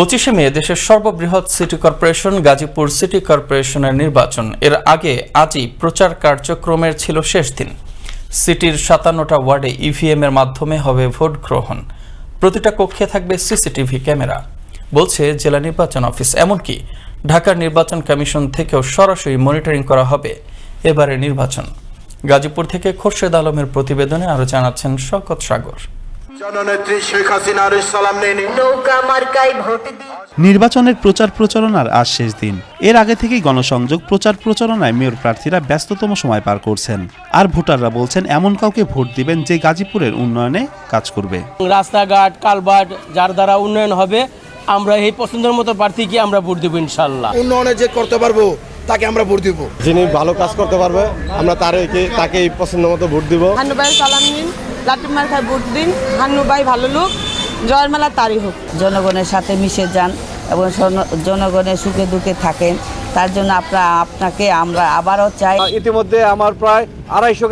পঁচিশে মে দেশের সর্ববৃহৎ সিটি কর্পোরেশন গাজীপুর সিটি কর্পোরেশনের নির্বাচন। এর আগে আজই প্রচার কার্যক্রমের ছিল শেষ দিন। সিটির সাতান্নটা ওয়ার্ডে ইভিএম এর মাধ্যমে হবে ভোট গ্রহণ। প্রতিটা কক্ষে থাকবে সিসিটিভি ক্যামেরা। বলছে জেলা নির্বাচন অফিস। এমনকি ঢাকার নির্বাচন কমিশন থেকেও সরাসরি মনিটরিং করা হবে এবারে নির্বাচন। গাজীপুর থেকে খোরশেদ আলমের প্রতিবেদনে আরও জানাচ্ছেন শকত সাগর। জননেত্রী শেখ হাসিনার সালাম নৌকা মার্কায় ভোট দিন। নির্বাচনের প্রচার প্রচারণার আজ শেষ দিন। এর আগে থেকেই গণসংযোগ প্রচার প্রচারণায় মেয়র প্রার্থীরা ব্যস্ততম সময় পার করছেন। আর ভোটাররা বলছেন এমন কাউকে ভোট দিবেন যে গাজীপুরের উন্নয়নে কাজ করবে। রাস্তাঘাট কালভার্ট যার দ্বারা উন্নয়ন হবে আমরা এই পছন্দের মতো প্রার্থীকে আমরা ভোট দেবো ইনশাল্লাহ উন্নয়নে যে করতে পারব তাকে আমরা ভোট দিব। যিনি ভালো কাজ করতে পারবে আমরা তারকে তাকে পছন্দ মতো ভোট দিব। নিন লাট্টু ভোট দিন হান্নু ভাই ভালো লোক জয়ের মেলা তারই হোক। জনগণের সাথে মিশে যান এবং জনগণের সুখে দুঃখে থাকেন। তার জন্য আপনার আপনাকে আমরা আবারও চাই। ইতিমধ্যে আমার প্রায় আড়াইশো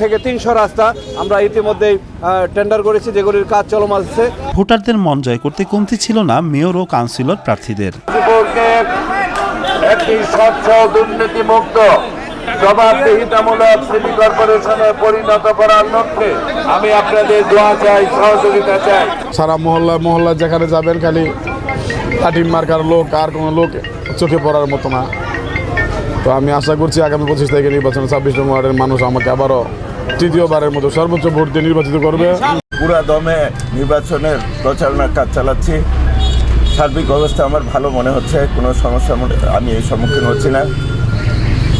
থেকে তিনশো রাস্তা আমরা ইতিমধ্যেই টেন্ডার করেছি যেগুলির কাজ চলমান আছে। ভোটারদের মন জয় করতে কমতি ছিল না মেয়র ও কাউন্সিলর প্রার্থীদের। একটি স্বচ্ছ দুর্নীতিমুক্ত জবাবদিহিতামূলক সিটি কর্পোরেশনে পরিণত করার লক্ষ্যে আমি আপনাদের দোয়া চাই সহযোগিতা চাই। সারা মহল্লা মহল্লা যেখানে যাবেন খালি লাঠিম মার্কার লোক আর কোনো লোক চোখে পড়ার মতো না। তো আমি আশা করছি আগামী পঁচিশ তারিখে নির্বাচনে ছাব্বিশ নম্বর ওয়ার্ডের মানুষ আমাকে আবারও তৃতীয়বারের মতো সর্বোচ্চ ভোট দিয়ে নির্বাচিত করবে। পুরা দমে নির্বাচনের প্রচারণার কাজ চালাচ্ছি। সার্বিক অবস্থা আমার ভালো মনে হচ্ছে কোনো সমস্যা আমি এই সম্মুখীন হচ্ছি না।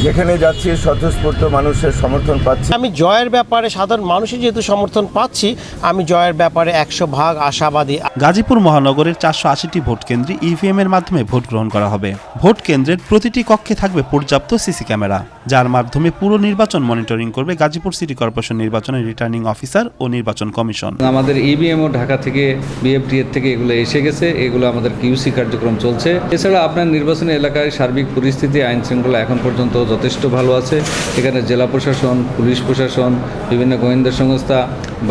যেখানে যাচ্ছি স্বতঃস্ফূর্ত মানুষের সমর্থন পাচ্ছি। আমি জয়ের ব্যাপারে সাধারণ মানুষের যেহেতু সমর্থন পাচ্ছি আমি জয়ের ব্যাপারে একশো ভাগ আশাবাদী। গাজীপুর মহানগরের চারশো আশিটি ভোট কেন্দ্রে ইভিএম এর মাধ্যমে ভোট গ্রহণ করা হবে। ভোট কেন্দ্রের প্রতিটি কক্ষে থাকবে পর্যাপ্ত সিসি ক্যামেরা যার মাধ্যমে পুরো নির্বাচন মনিটরিং করবে গাজীপুর সিটি কর্পোরেশন নির্বাচনের রিটার্নিং অফিসার ও নির্বাচন কমিশন। আমাদের ইভিএম ও ঢাকা থেকে বিএফটি এর থেকে এগুলো এসে গেছে এগুলো আমাদের কিউসি কার্যক্রম চলছে। এছাড়া আপনার নির্বাচনী এলাকায় সার্বিক পরিস্থিতি আইন শৃঙ্খলা এখন পর্যন্ত যথেষ্ট ভালো আছে। এখানে জেলা প্রশাসন, পুলিশ প্রশাসন, বিভিন্ন গোয়েন্দা সংস্থা,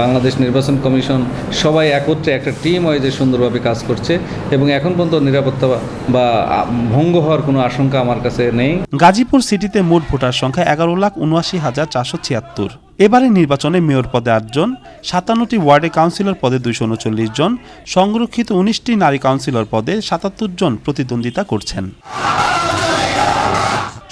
বাংলাদেশ নির্বাচন কমিশন সবাই একত্রে একটা টিম ওয়াইজে সুন্দরভাবে কাজ করছে এবং এখন পর্যন্ত নিরাপত্তা বা ভঙ্গ হওয়ার কোনো আশঙ্কা আমার কাছে নেই। গাজীপুর সিটিতে মোট ভোটার সংখ্যা এগারো লাখ উনআশি হাজার চারশো ছিয়াত্তর। এবারে নির্বাচনে মেয়র পদে আটজন সাতান্নটি ওয়ার্ডে কাউন্সিলর পদে দুইশো উনচল্লিশ জন, সংরক্ষিত উনিশটি নারী কাউন্সিলর পদে সাতাত্তর জন প্রতিদ্বন্দ্বিতা করছেন।